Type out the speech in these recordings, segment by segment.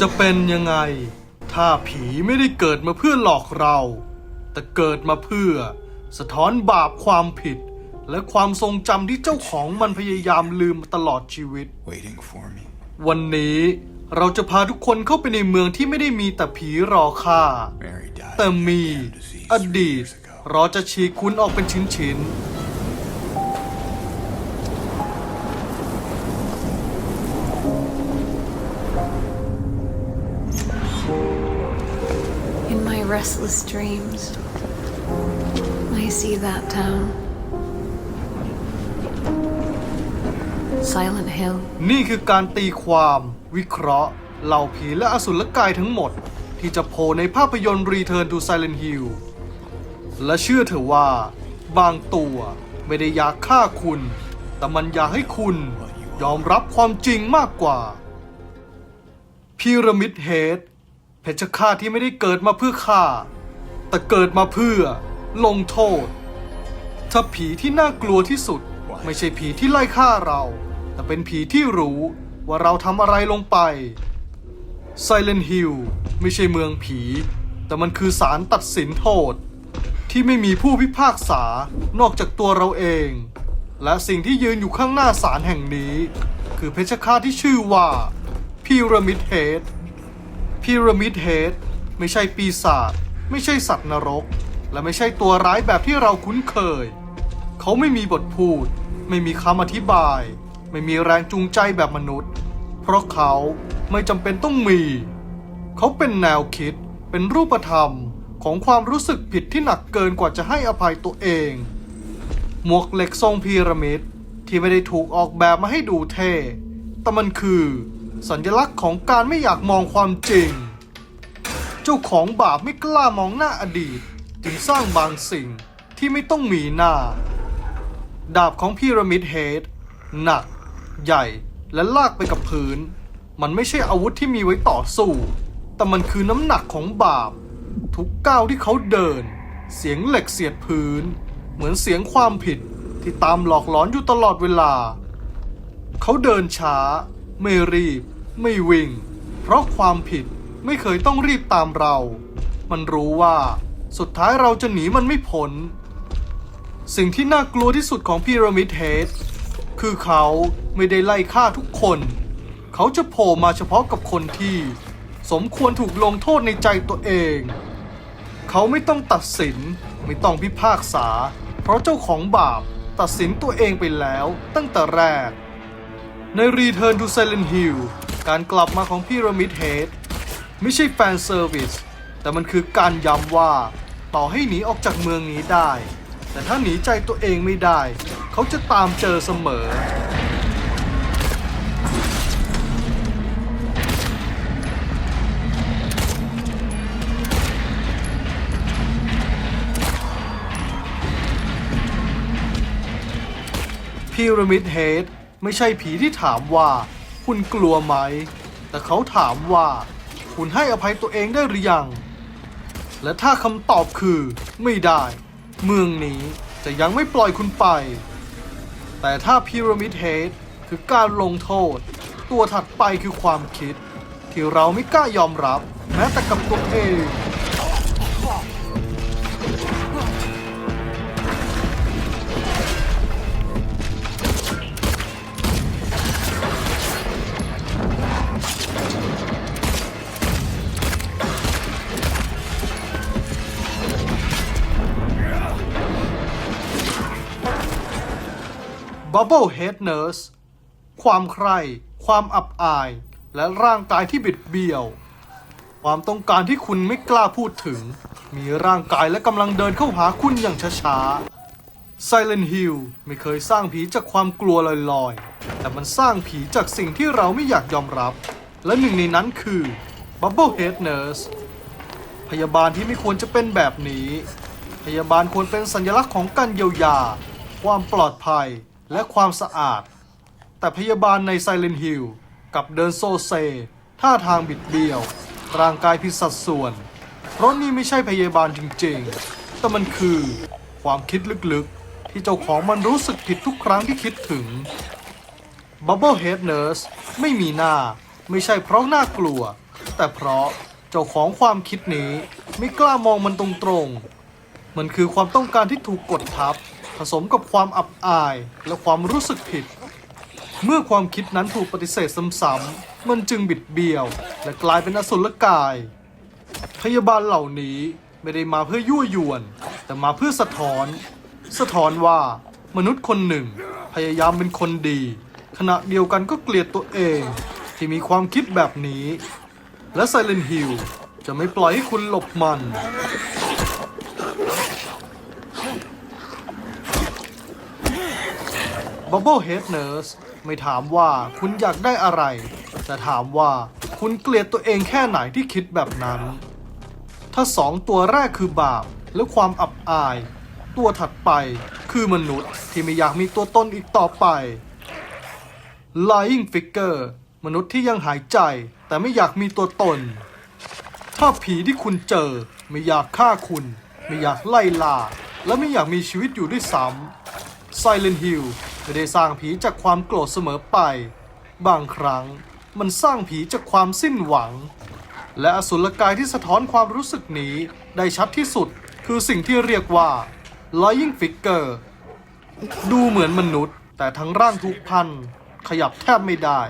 จะเป็นยังไง ถ้าผีไม่ได้เกิดมาเพื่อหลอกเรา แต่เกิดมาเพื่อ สะท้อนบาปความผิด และความทรงจำที่เจ้าของมันพยายามลืมมาตลอดชีวิต waiting for me. วันนี้เราจะพาทุกคนเข้าไปในเมืองที่ไม่ได้มีแต่ผีรอฆ่า Mary died แต่ of มี damn disease อ three ดีต years ago. รอจะฉีกคุณออกเป็นชิ้น In restless dreams, I see that town. Silent Hill. นี่คือการตีความวิเคราะห์ เหล่าผีและอสุรกายทั้งหมด ที่จะโผล่ในภาพยนตร์ Return to Silent Hill และเชื่อเถอะว่า บางตัวไม่ได้อยากฆ่าคุณ แต่มันอยากให้คุณยอมรับความจริงมากกว่าพีระมิดเฮดเพชฌฆาตที่ไม่ได้เกิดมาเพื่อฆ่า แต่เกิดมาเพื่อ ลงโทษ ถ้าผีที่น่ากลัวที่สุด ไม่ใช่ผีที่ไล่ฆ่าเรา แต่เป็นผีที่รู้ว่าเราทำอะไรลงไป Silent Hill ไม่ใช่เมืองผี แต่มันคือศาลตัดสินโทษ ที่ไม่มีผู้พิพากษานอกจากตัวเราเอง และสิ่งที่ยืนอยู่ข้างหน้าศาลแห่งนี้ คือเพชฌฆาตที่ชื่อว่าพีระมิดเฮดพีระมิดเฮดไม่ใช่ปีศาจ ไม่ใช่สัตว์นรก และไม่ใช่ตัวร้ายแบบที่เราคุ้นเคย เขาไม่มีบทพูด ไม่มีคำอธิบาย ไม่มีแรงจูงใจแบบมนุษย์ เพราะเขาไม่จำเป็นต้องมี เขาเป็นแนวคิด เป็นรูปธรรมของความรู้สึกผิดที่หนักเกินกว่าจะให้อภัยตัวเอง หมวกเหล็กทรงพีระมิดที่ไม่ได้ถูกออกแบบมาให้ดูเท่ แต่มันคือ สัญลักษณ์ของการไม่อยากมองความจริง จ้าของบาปไม่กล้ามองหน้าอดีต จึงสร้างบางสิ่งที่ไม่ต้องมีหน้า ดาบของพีระมิดเฮดหนัก ใหญ่และลากไปกับพื้น มันไม่ใช่อาวุธที่มีไว้ต่อสู้ แต่มันคือน้ำหนักของบาป ทุกก้าวที่เขาเดิน เสียงเหล็กเสียดพื้น เหมือนเสียงความผิดที่ตามหลอกหลอนอยู่ตลอดเวลา เขาเดินช้า ไม่รีบ ไม่วิ่ง เพราะความผิด ไม่เคยต้องรีบตามเรา มันรู้ว่าสุดท้ายเราจะหนีมันไม่พ้น สิ่งที่น่ากลัวที่สุดของพีระมิดเฮดคือเขาไม่ได้ไล่ฆ่าทุกคน เขาจะโผล่มาเฉพาะกับคนที่ สมควรถูกลงโทษในใจตัวเอง เขาไม่ต้องตัดสิน ไม่ต้องพิพากษา เพราะเจ้าของบาปตัดสินตัวเองไปแล้วตั้งแต่แรก ใน Return to Silent Hill การกลับมาของพีระมิดเฮด ไม่ใช่แฟนเซอร์วิส แต่มันคือการย้ำว่า ต่อให้หนีออกจากเมืองนี้ได้ แต่ถ้าหนีใจตัวเองไม่ได้ เขาจะตามเจอเสมอ พีระมิดเฮดไม่ใช่ผีที่ถามว่า คุณกลัวไหม แต่เขาถามว่า คุณให้อภัยตัวเองได้หรือยัง และถ้าคำตอบคือไม่ได้ เมืองนี้จะยังไม่ปล่อยคุณไป แต่ถ้าพีระมิดเฮดคือการลงโทษ ตัวถัดไปคือความคิด ที่เราไม่กล้ายอมรับ แม้แต่กับตัวเอง Bubble Head Nurse ความใคร่ความอับอาย และร่างกายที่บิดเบี้ยว ความต้องการที่คุณไม่กล้าพูดถึง มีร่างกายและกำลังเดินเข้าหาคุณอย่างช้าๆ Silent Hill ไม่เคยสร้างผีจากความกลัวลอยๆ แต่มันสร้างผีจากสิ่งที่เราไม่อยากยอมรับ และหนึ่งในนั้นคือ Bubble Head Nurse พยาบาลที่ไม่ควรจะเป็นแบบนี้ พยาบาลควรเป็นสัญลักษณ์ของการเยียวยา ความปลอดภัยและความสะอาด แต่พยาบาลใน Silent Hill กลับเดินโซเซ ท่าทางบิดเบี้ยว ร่างกายผิดสัดส่วน เพราะนี่ไม่ใช่พยาบาลจริงๆ แต่มันคือความคิดลึกๆ ที่เจ้าของมันรู้สึกผิดทุกครั้งที่คิดถึง Bubble Head Nurse ไม่มีหน้า ไม่ใช่เพราะน่ากลัว แต่เพราะเจ้าของความคิดนี้ไม่กล้ามองมันตรงๆ มันคือความต้องการที่ถูกกดทับ ผสมกับความอับอายและความรู้สึกผิด เมื่อความคิดนั้นถูกปฏิเสธซ้ำๆมันจึงบิดเบี้ยว และกลายเป็นอสุรกาย พยาบาลเหล่านี้ไม่ได้มาเพื่อยั่วยวน แต่มาเพื่อสะท้อน สะท้อนว่ามนุษย์คนหนึ่ง พยายามเป็นคนดี ขณะเดียวกันก็เกลียดตัวเอง ที่มีความคิดแบบนี้ และไซเลนฮิลจะไม่ปล่อยให้คุณหลบมัน บับเบิลเฮดเน r ร์สไม่ถามว่าคุณอยากได้อะไร แต่ถามว่าคุณเกลียดตัวเองแค่ไหนที่คิดแบบนั้น ถ้าสองตัวแรกคือบาปและความอับอาย ตัวถัดไปคือมนุษย์ที่ไม่อยากมีตัวตนอีกต่อไป Lying Figure มนุษย์ที่ยังหายใจแต่ไม่อยากมีตัวตน ถ้าผีที่คุณเจอไม่อยากฆ่าคุณ ไม่อยากไล่ล่า และไม่อยากมีชีวิตอยู่ด้วยซ้ำ Silent Hill ไม่ได้สร้างผีจากความโกรธเสมอไป บางครั้งมันสร้างผีจากความสิ้นหวัง และอสุรกายที่สะท้อนความรู้สึกนี้ได้ชัดที่สุดคือสิ่งที่เรียกว่า Lying Figure ดูเหมือนมนุษย์ แต่ทั้งร่างทุกพัน ขยับแทบไม่ได้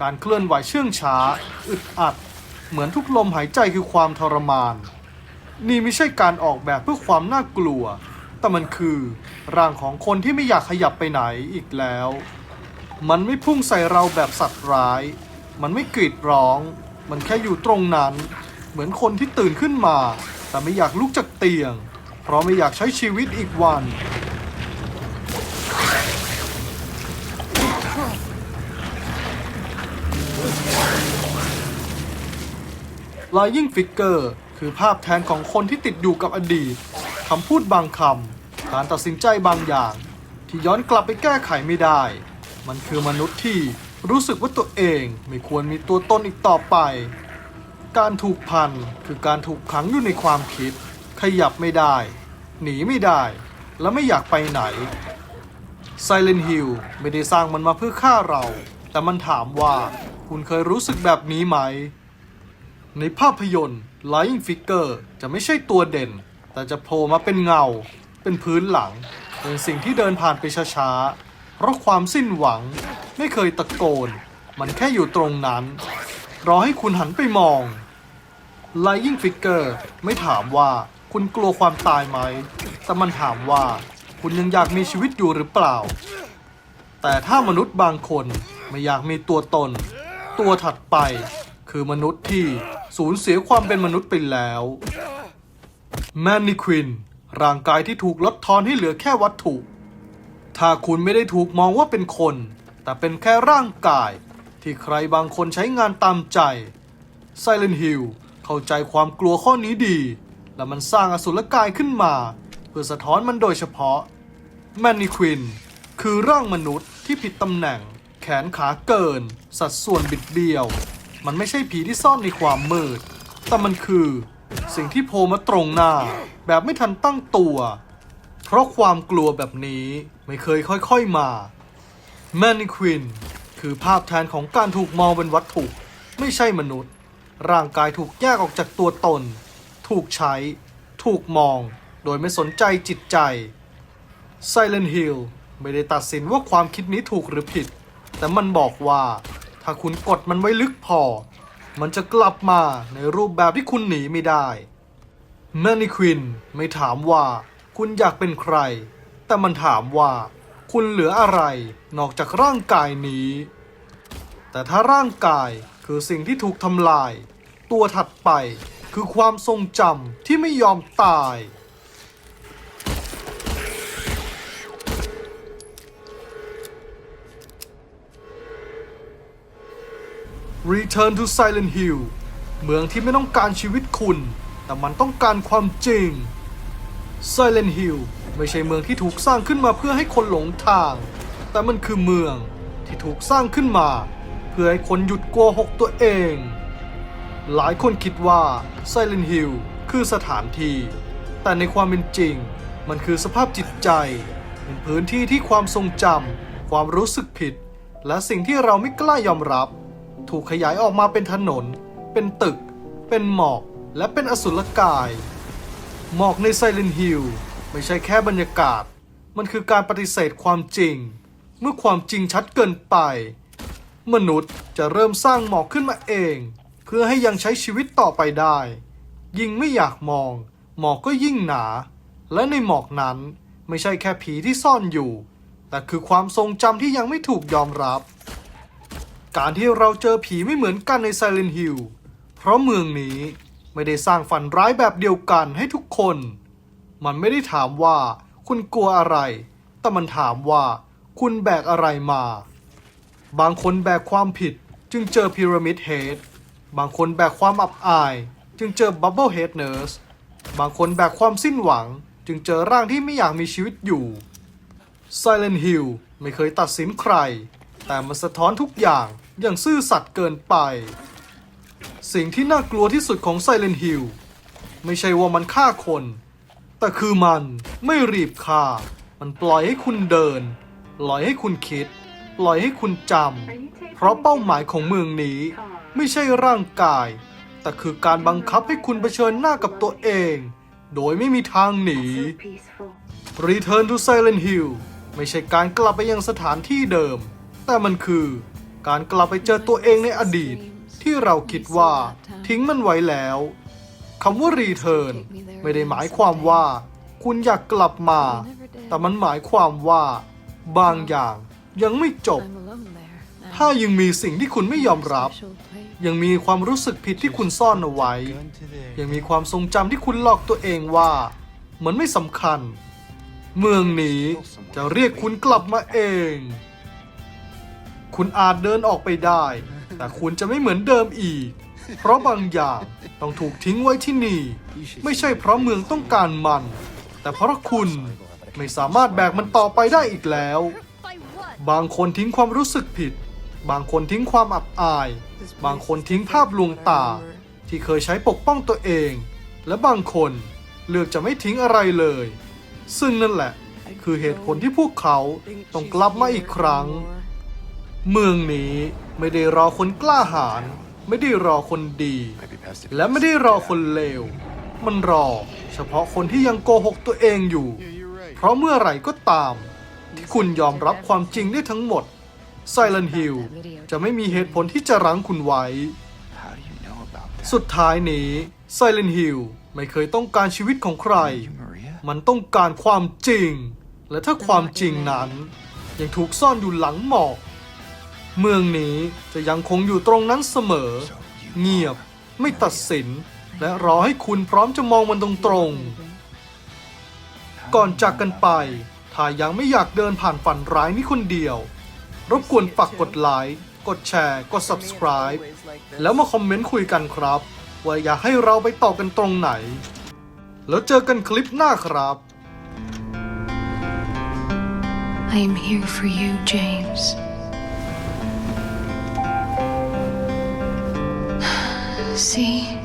การเคลื่อนไหวเชื่องช้า อึดอัด เหมือนทุกลมหายใจคือความทรมาน นี่ไม่ใช่การออกแบบเพื่อความน่ากลัว แต่มันคือร่างของคนที่ไม่อยากขยับไปไหนอีกแล้ว มันไม่พุ่งใส่เราแบบสัตว์ร้าย มันไม่กรีดร้อง มันแค่อยู่ตรงนั้น เหมือนคนที่ตื่นขึ้นมา แต่ไม่อยากลุกจากเตียง เพราะไม่อยากใช้ชีวิตอีกวัน Lying Figure คือภาพแทนของคนที่ติดอยู่กับอดีต คำพูดบางคำการตัดสินใจบางอย่าง ที่ย้อนกลับไปแก้ไขไม่ได้ มันคือมนุษย์ที่รู้สึกว่าตัวเองไม่ควรมีตัวตนอีกต่อไป การถูกพันคือการถูกขังอยู่ในความคิด ขยับไม่ได้ หนีไม่ได้ และไม่อยากไปไหน Silent Hill ไม่ได้สร้างมันมาเพื่อฆ่าเรา แต่มันถามว่าคุณเคยรู้สึกแบบนี้ไหม ในภาพยนตร์ Lying Figure จะไม่ใช่ตัวเด่น แต่จะโผล่มาเป็นเงา เป็นพื้นหลัง เป็นสิ่งที่เดินผ่านไปช้าๆ เพราะความสิ้นหวังไม่เคยตะโกน มันแค่อยู่ตรงนั้น รอให้คุณหันไปมอง Lying Figure ไม่ถามว่าคุณกลัวความตายไหม แต่มันถามว่าคุณยังอยากมีชีวิตอยู่หรือเปล่า แต่ถ้ามนุษย์บางคนไม่อยากมีตัวตน ตัวถัดไปคือมนุษย์ที่สูญเสียความเป็นมนุษย์ไปแล้ว แมนนิควิน ร่างกายที่ถูกลดทอนให้เหลือแค่วัตถุ ถ้าคุณไม่ได้ถูกมองว่าเป็นคน แต่เป็นแค่ร่างกาย ที่ใครบางคนใช้งานตามใจ Silent Hill เข้าใจความกลัวข้อนี้ดี และมันสร้างอสุรกายขึ้นมา เพื่อสะท้อนมันโดยเฉพาะแมนนิควิน คือร่างมนุษย์ที่ผิดตำแหน่ง แขนขาเกิน สัดส่วนบิดเบี้ยว มันไม่ใช่ผีที่ซ่อนในความมืด แต่มันคือ สิ่งที่โผล่มาตรงหน้า แบบไม่ทันตั้งตัว เพราะความกลัวแบบนี้ไม่เคยค่อยๆมาแมนนิควินคือภาพแทนของการถูกมองเป็นวัตถุ ไม่ใช่มนุษย์ ร่างกายถูกแยกออกจากตัวตน ถูกใช้ ถูกมอง โดยไม่สนใจจิตใจ Silent Hill ไม่ได้ตัดสินว่าความคิดนี้ถูกหรือผิด แต่มันบอกว่า ถ้าคุณกดมันไว้ลึกพอ มันจะกลับมาในรูปแบบที่คุณหนีไม่ได้แมนนิควินไม่ถามว่าคุณอยากเป็นใคร แต่มันถามว่า คุณเหลืออะไรนอกจากร่างกายนี้ แต่ถ้าร่างกายคือสิ่งที่ถูกทำลาย ตัวถัดไปคือความทรงจำที่ไม่ยอมตาย Return to Silent Hill เมืองที่ไม่ต้องการชีวิตคุณ แต่มันต้องการความจริง Silent Hill ไม่ใช่เมืองที่ถูกสร้างขึ้นมาเพื่อให้คนหลงทาง แต่มันคือเมืองที่ถูกสร้างขึ้นมา เพื่อให้คนหยุดโกหกตัวเอง หลายคนคิดว่า Silent Hill คือสถานที่ แต่ในความเป็นจริง มันคือสภาพจิตใจ เป็นพื้นที่ที่ความทรงจำความรู้สึกผิด และสิ่งที่เราไม่กล้ายอมรับ ถูกขยายออกมาเป็นถนน เป็นตึก เป็นหมอก และเป็นอสุรกาย หมอกในไซเลนฮิลไม่ใช่แค่บรรยากาศ มันคือการปฏิเสธความจริง เมื่อความจริงชัดเกินไป มนุษย์จะเริ่มสร้างหมอกขึ้นมาเอง เพื่อให้ยังใช้ชีวิตต่อไปได้ ยิ่งไม่อยากมอง หมอกก็ยิ่งหนา และในหมอกนั้นไม่ใช่แค่ผีที่ซ่อนอยู่ แต่คือความทรงจำที่ยังไม่ถูกยอมรับ การที่เราเจอผีไม่เหมือนกันใน Silent Hill เพราะเมืองนี้ไม่ได้สร้างฝันร้ายแบบเดียวกันให้ทุกคน มันไม่ได้ถามว่าคุณกลัวอะไร แต่มันถามว่าคุณแบกอะไรมา บางคนแบกความผิดจึงเจอพีระมิดเฮด บางคนแบกความอับอาย จึงเจอบับเบิลเฮดเน r ร์ส บางคนแบกความสิ้นหวัง จึงเจอร่างที่ไม่อยากมีชีวิตอยู่ Silent Hill ไม่เคยตัดสินใคร แต่มันสะท้อนทุกอย่างอย่างซื่อสัตย์เกินไป สิ่งที่น่ากลัวที่สุดของ Silent Hill ไม่ใช่ว่ามันฆ่าคน แต่คือมันไม่รีบฆ่า มันปล่อยให้คุณเดิน ปล่อยให้คุณคิด ปล่อยให้คุณจำ เพราะเป้าหมายของเมืองนี้ ไม่ใช่ร่างกาย แต่คือการบังคับให้คุณเผชิญหน้ากับตัวเอง โดยไม่มีทางหนี Return to Silent Hill ไม่ใช่การกลับไปยังสถานที่เดิม แต่มันคือการกลับไปเจอตัวเองในอดีต ที่เราคิดว่าทิ้งมันไว้แล้วคำว่า Return ไม่ได้หมายความว่า คุณอยากกลับมา แต่มันหมายความว่า บางอย่างยังไม่จบ ถ้ายังมีสิ่งที่คุณไม่ยอมรับ ยังมีความรู้สึกผิดที่คุณซ่อนเอาไว้ ยังมีความทรงจำที่คุณหลอกตัวเองว่า มันไม่สำคัญ เมืองนี้จะเรียกคุณกลับมาเอง คุณอาจเดินออกไปได้ แต่คุณจะไม่เหมือนเดิมอีก เพราะบางอย่างต้องถูกทิ้งไว้ที่นี่ ไม่ใช่เพราะเมืองต้องการมัน แต่เพราะคุณไม่สามารถแบกมันต่อไปได้อีกแล้ว บางคนทิ้งความรู้สึกผิด บางคนทิ้งความอับอาย บางคนทิ้งภาพลวงตา ที่เคยใช้ปกป้องตัวเอง และบางคนเลือกจะไม่ทิ้งอะไรเลย ซึ่งนั่นแหละ คือเหตุผลที่พวกเขาต้องกลับมาอีกครั้ง เมืองนี้ไม่ได้รอคนกล้าหาญไม่ได้รอคนดี และไม่ได้รอคนเลว มันรอ เฉพาะคนที่ยังโกหกตัวเองอยู่ เพราะเมื่อไหร่ก็ตาม ที่คุณยอมรับความจริงได้ทั้งหมด Silent Hill จะไม่มีเหตุผลที่จะรั้งคุณไว้ How do you know about that? สุดท้ายนี้ Silent Hill ไม่เคยต้องการชีวิตของใคร You, Maria? มันต้องการความจริง และถ้าความจริงนั้น ยังถูกซ่อนอยู่หลังหมอก เมืองนี้จะยังคงอยู่ตรงนั้นเสมอ เงียบไม่ตัดสิน และรอให้คุณพร้อมจะมองมันตรงๆ ก่อนจากกันไป ถ้ายังไม่อยากเดินผ่านฝันร้ายนี้คนเดียว รบกวนฝากกดไลค์กดแชร์ กด subscribe แล้วมาคอมเมนต์คุยกันครับ ว่าอยากให้เราไปต่อกันตรงไหน แล้วเจอกันคลิปหน้าครับ I am here for you, James. See?